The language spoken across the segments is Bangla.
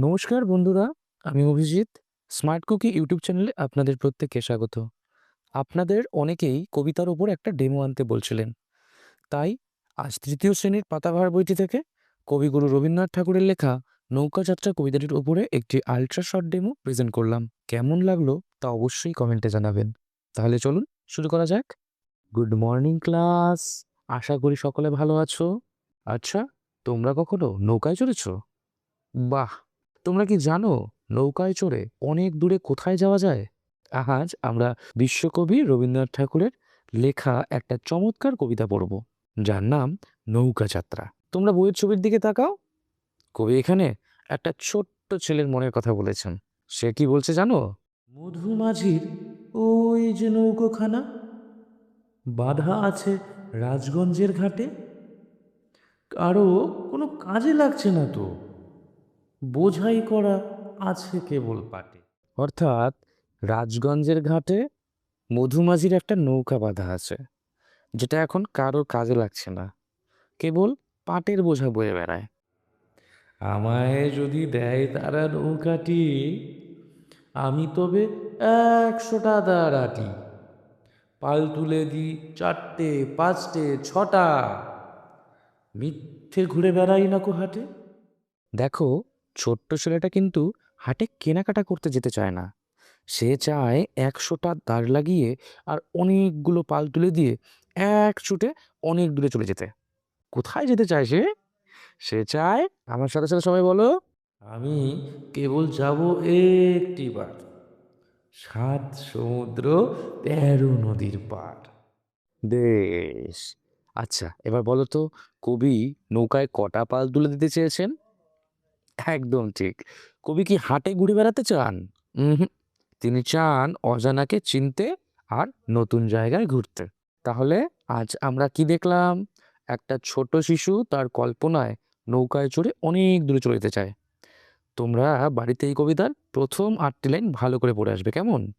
নমস্কার বন্ধুরা, আমি অভিজিৎ স্মার্ট কুকি ইউটিউব চ্যানেলে আপনাদের প্রত্যেককে স্বাগত। আপনাদের অনেকেই কবিতার ওপর একটা ডেমো আনতে বলছিলেন। তাই আজ তৃতীয় শ্রেণির পাতাভার বইটি থেকে কবিগুরু রবীন্দ্রনাথ ঠাকুরের লেখা নৌকা যাত্রা কবিতাটির উপরে একটি আলট্রা শর্ট ডেমো প্রেজেন্ট করলাম। কেমন লাগল তা অবশ্যই কমেন্টে জানাবেন। তাহলে চলুন শুরু করা যাক। গুড মর্নিং ক্লাস আশা করি সকলে ভালো আছো। আচ্ছা তোমরা কখনো নৌকায় চড়েছো? বাহ! তোমরা কি জানো নৌকায় চড়ে অনেক দূরে কোথায় যাওয়া যায়? আজ আমরা বিশ্বকবি রবীন্দ্রনাথ ঠাকুরের লেখা একটা চমৎকার কবিতা পড়ব, যার নাম নৌকা যাত্রা। তোমরা বইয়ের ছবির দিকে তাকাও। কবি এখানে একটা ছোট্ট ছেলের মনের কথা বলেছেন। সে কি বলছে জানো? মধুমাঝির ওই যে নৌকোখানা, বাধা আছে রাজগঞ্জের ঘাটে। কারও কোনো কাজে লাগছে না তো। বোঝাই করা আছে কেবল পাটে। অর্থাৎ রাজগঞ্জের ঘাটে মধুমাঝির একটা নৌকা বাঁধা আছে যেটা এখন কারোর কাজে লাগছে না কেবল পাটের বোঝা বয়ে বেড়ায়। আমায় যদি দেয় তারা নৌকাটি আমি তবে একশোটা দাঁড়াটি। পাল তুলে দিই চারটে পাঁচটে ছটা। মিথ্যে ঘুরে বেড়াই না কো হাটে। দেখো ছোট্ট ছেলেটা কিন্তু হাটে কেনাকাটা করতে যেতে চায় না। সে চায় একশোটা দাঁড় লাগিয়ে আর অনেকগুলো পাল তুলে দিয়ে এক ছুটে অনেক দূরে চলে যেতে। কোথায় যেতে চায় সে? সে চায় আমার সাথে সাথে সবাই বলো। আমি কেবল যাব একটি বার। সাত সমুদ্র তেরো নদীর পার বেশ। আচ্ছা এবার বলো তো কবি নৌকায় কটা পাল তুলে দিতে চেয়েছেন? একদম ঠিক। কবি কি হাটে ঘুরে বেড়াতে চান? তিনি চান অজানাকে চিনতে আর নতুন জায়গায় ঘুরতে। তাহলে আজ আমরা কি দেখলাম? একটা ছোট শিশু তার কল্পনায় নৌকায় চড়ে অনেক দূরে চলে যেতে চায়। তোমরা বাড়িতে এই কবিতার প্রথম আটটি লাইন ভালো করে পড়ে আসবে, কেমন?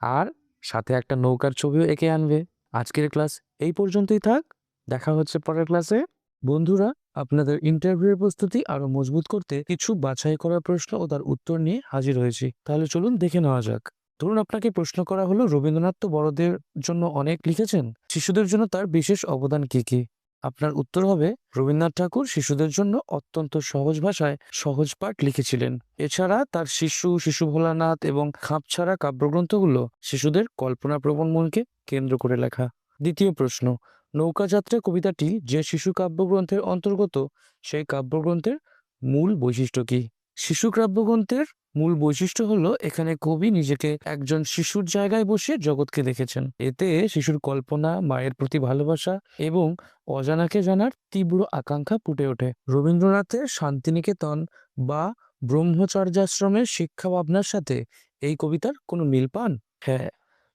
আর সাথে একটা নৌকার ছবিও এঁকে আনবে। আজকের ক্লাস এই পর্যন্তই থাক। দেখা হচ্ছে পরের ক্লাসে। বন্ধুরা আপনাদের ইন্টারভিউয়ের প্রস্তুতি আরও মজবুত করতে কিছু বাছাই করা প্রশ্ন ও তার উত্তর নিয়ে হাজির হয়েছি। তাহলে চলুন দেখে নেওয়া যাক। ধরুন আপনাকে প্রশ্ন করা হলো, রবীন্দ্রনাথ তো বড়দের জন্য অনেক লিখেছেন, শিশুদের জন্য তার বিশেষ অবদান কি কি? আপনার উত্তর হবে, রবীন্দ্রনাথ ঠাকুর শিশুদের জন্য অত্যন্ত সহজ ভাষায় সহজ পাঠ লিখেছিলেন। এছাড়া তার শিশু শিশু ভোলানাথ এবং খাপছাড়া কাব্যগ্রন্থগুলো শিশুদের কল্পনাপ্রবণ মনকে কেন্দ্র করে লেখা। দ্বিতীয় প্রশ্ন নৌকাযাত্রা কবিতাটি যে শিশু কাব্যগ্রন্থের অন্তর্গত, সেই কাব্যগ্রন্থের মূল বৈশিষ্ট্য কি? শিশু কাব্যগ্রন্থের মূল বৈশিষ্ট্য হলো, এখানে কবি নিজেকে একজন শিশুর জায়গায় বসে জগৎকে দেখেছেন। এতে শিশুর কল্পনা, মায়ের প্রতি ভালোবাসা এবং অজানাকে জানার তীব্র আকাঙ্ক্ষা ফুটে ওঠে। রবীন্দ্রনাথের শান্তিনিকেতন বা ব্রহ্মচর্যাশ্রমের শিক্ষা ভাবনার সাথে এই কবিতার কোনো মিল পান? হ্যাঁ।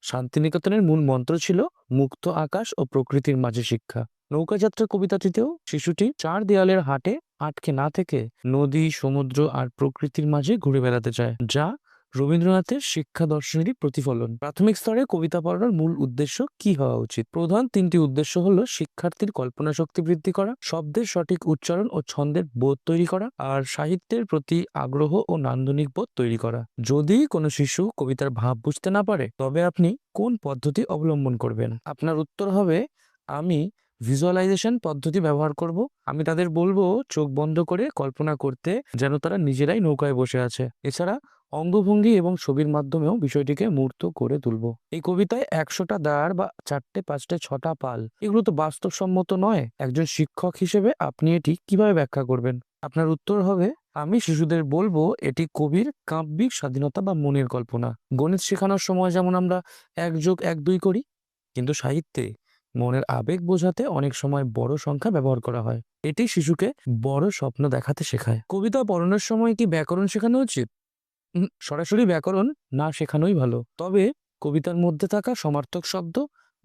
শান্তিনিকেতনের মূল মন্ত্র ছিল মুক্ত আকাশ ও প্রকৃতির মাঝে শিক্ষা। নৌকাযাত্রা কবিতাটিতেও শিশুটি চার দেয়ালের হাটে আটকে না থেকে নদী, সমুদ্র আর প্রকৃতির মাঝে ঘুরে বেড়াতে চায় যা রবীন্দ্রনাথের শিক্ষা দর্শনেরই প্রতিফলন। প্রাথমিক স্তরে কবিতা পড়ার মূল উদ্দেশ্য কি হওয়া উচিত? প্রধান তিনটি উদ্দেশ্য হলো শিক্ষার্থীর কল্পনা শক্তি বৃদ্ধি করা, শব্দের সঠিক উচ্চারণ ও ছন্দের বোধ তৈরি করা, আর সাহিত্যের প্রতি আগ্রহ ও নান্দনিক বোধ তৈরি করা। যদি কোনো শিশু কবিতার ভাব বুঝতে না পারে, তবে আপনি কোন পদ্ধতি অবলম্বন করবেন? আপনার উত্তর হবে, আমি ভিজুয়ালাইজেশন পদ্ধতি ব্যবহার করব। আমি তাদের বলব, চোখ বন্ধ করে কল্পনা করতে যেন তারা নিজেরাই নৌকায় বসে আছে। এছাড়া অঙ্গভঙ্গি এবং ছবির মাধ্যমেও বিষয়টিকে মূর্ত করে তুলব। এই কবিতায় একশোটা দাঁড় বা চারটে, পাঁচটে, ছটা পাল। এগুলো তো বাস্তবসম্মত নয়। একজন শিক্ষক হিসেবে আপনি এটি কীভাবে ব্যাখ্যা করবেন? আপনার উত্তর হবে, আমি শিশুদের বলব, এটি কবির কাব্যিক স্বাধীনতা বা মনের কল্পনা। গণিত শেখানোর সময় যেমন আমরা এক যোগ এক দুই করি, কিন্তু সাহিত্যে মনের আবেগ বোঝাতে অনেক সময় বড় সংখ্যা ব্যবহার করা হয়। এটি শিশুকে বড় স্বপ্ন দেখাতে শেখায়। কবিতা পড়ানোর সময় কি ব্যাকরণ শেখানো উচিত? সরাসরি ব্যাকরণ না শেখানোই ভালো। তবে কবিতার মধ্যে থাকা সমার্থক শব্দ,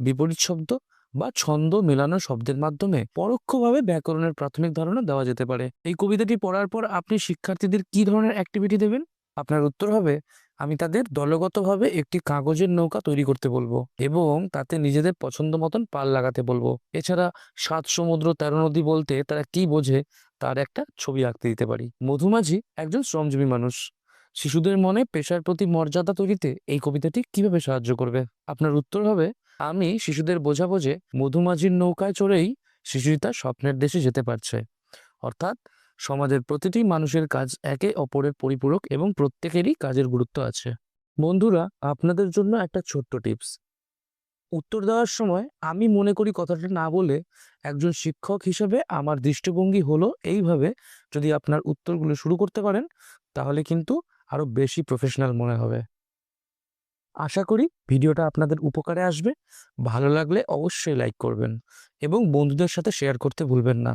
বিপরীত শব্দ বা ছন্দ মেলানো শব্দের মাধ্যমে পরোক্ষভাবে ব্যাকরণের প্রাথমিক ধারণা দেওয়া যেতে পারে। এই কবিতাটি পড়ার পর আপনি শিক্ষার্থীদের কি ধরনের অ্যাক্টিভিটি দেবেন? আপনার উত্তর হবে আমি তাদের দলগতভাবে একটি কাগজের নৌকা তৈরি করতে বলব এবং তাতে নিজেদের পছন্দ মতন পাল লাগাতে বলব। এছাড়া সাত সমুদ্র, তেরো নদী বলতে তারা কি বোঝে তার একটা ছবি আঁকতে দিতে পারি। মধুমাঝি একজন শ্রমজীবী মানুষ। শিশুদের মনে পেশার প্রতি মর্যাদা তৈরিতে এই কবিতাটি কীভাবে সাহায্য করবে? আপনার উত্তর হবে, আমি শিশুদের বোঝাবো যে মধুমাঝির নৌকায় চড়েই শিশুটি তার স্বপ্নের দেশে যেতে পারছে। অর্থাৎ সমাজের প্রতিটি মানুষের কাজ একে অপরের পরিপূরক এবং প্রত্যেকেরই কাজের গুরুত্ব আছে। বন্ধুরা, আপনাদের জন্য একটা ছোট্ট টিপস। উত্তর দেওয়ার সময় আমি মনে করি কথাটা না বলে একজন শিক্ষক হিসেবে আমার দৃষ্টিভঙ্গি হলো এইভাবে যদি আপনার উত্তরগুলো শুরু করতে পারেন, তাহলে কিন্তু আরও বেশি প্রফেশনাল মনে হবে। আশা করি ভিডিওটা আপনাদের উপকারে আসবে। ভালো লাগলে অবশ্যই লাইক করবেন এবং বন্ধুদের সাথে শেয়ার করতে ভুলবেন না।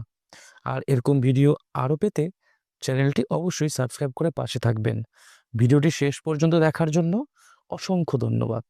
আর এরকম ভিডিও আরও পেতে চ্যানেলটি অবশ্যই সাবস্ক্রাইব করে পাশে থাকবেন। ভিডিওটি শেষ পর্যন্ত দেখার জন্য অসংখ্য ধন্যবাদ।